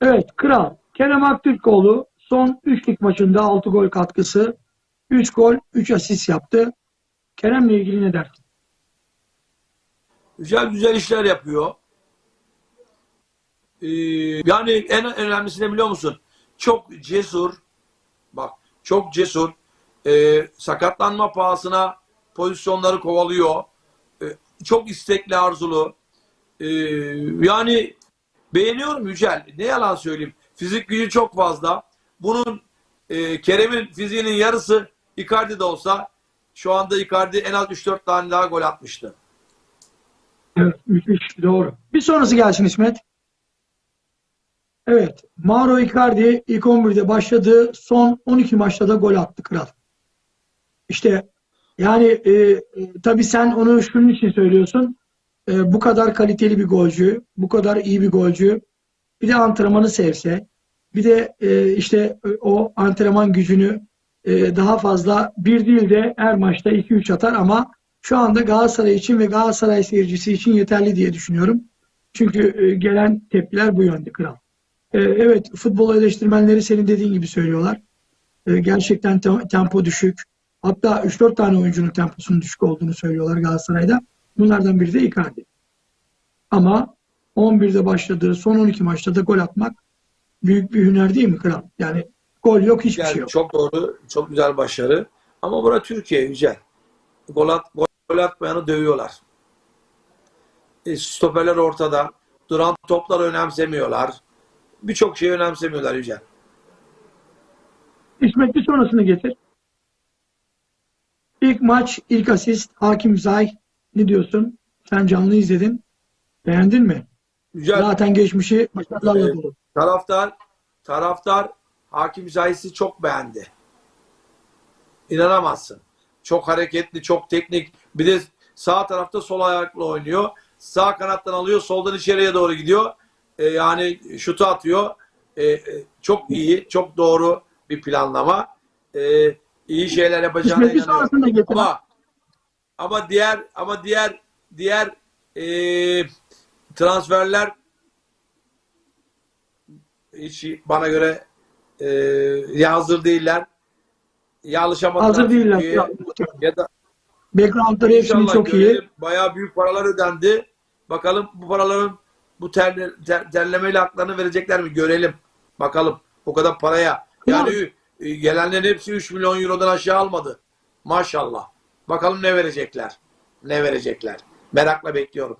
Evet Kral. Kerem Aktürkoğlu son 3 lig maçında 6 gol katkısı. 3 gol 3 asist yaptı. Kerem'le ilgili ne dersin? Güzel güzel işler yapıyor. Ee, yani en önemlisi ne biliyor musun? Çok cesur. Bak çok cesur. Ee, sakatlanma pahasına pozisyonları kovalıyor. Ee, çok istekli arzulu. Ee, yani beğeniyorum Yücel. Ne yalan söyleyeyim. Fizik gücü çok fazla. Bunun e, Kerem'in fiziğinin yarısı Icardi'de olsa şu anda Icardi en az 3-4 tane daha gol atmıştı. Evet, müthiş, doğru. Bir sonrası gelsin İsmet. Evet, Mauro Icardi ilk 11'de başladığı son 12 maçta da gol attı kral. İşte yani e, e, tabii sen onu şunun için söylüyorsun. E, bu kadar kaliteli bir golcü, bu kadar iyi bir golcü, bir de antrenmanı sevse, bir de e, işte e, o antrenman gücünü e, daha fazla bir değil de her maçta 2-3 atar ama şu anda Galatasaray için ve Galatasaray seyircisi için yeterli diye düşünüyorum. Çünkü gelen tepkiler bu yönde kral. Evet futbol eleştirmenleri senin dediğin gibi söylüyorlar. Gerçekten te- tempo düşük. Hatta 3-4 tane oyuncunun temposunun düşük olduğunu söylüyorlar Galatasaray'da. Bunlardan biri de Icardi. Ama 11'de başladığı son 12 maçta da gol atmak büyük bir hüner değil mi kral? Yani gol yok hiçbir Yani şey yok. çok doğru, çok güzel başarı. Ama bura Türkiye güzel. Gol, at, gol atmayanı dövüyorlar. E, stoperler ortada. Duran topları önemsemiyorlar. Birçok şeyi önemsemiyorlar Yücel. İsmet bir sonrasını getir. İlk maç, ilk asist, Hakim Zay. Ne diyorsun? Sen canlı izledin. Beğendin mi? Yücel Zaten geçmişi başarılarla Evet. dolu. taraftar taraftar Hakim Zahis'i çok beğendi. İnanamazsın. Çok hareketli, çok teknik. Bir de sağ tarafta sol ayakla oynuyor. Sağ kanattan alıyor, soldan içeriye doğru gidiyor. E, yani şutu atıyor. E, e, çok iyi, çok doğru bir planlama. E, iyi şeyler bir inanıyorum. Ama ama diğer ama diğer diğer e, transferler hiç bana göre e, ya hazır değiller ya alışamadılar Hazır değiller. Ya, ya da Backgroundları hepsinin çok iyi. Bayağı büyük paralar ödendi. Bakalım bu paraların bu ter, ter, terlemeyle haklarını verecekler mi? Görelim. Bakalım. O kadar paraya. Yani e, gelenlerin hepsi 3 milyon eurodan aşağı almadı. Maşallah. Bakalım ne verecekler. Ne verecekler. Merakla bekliyorum.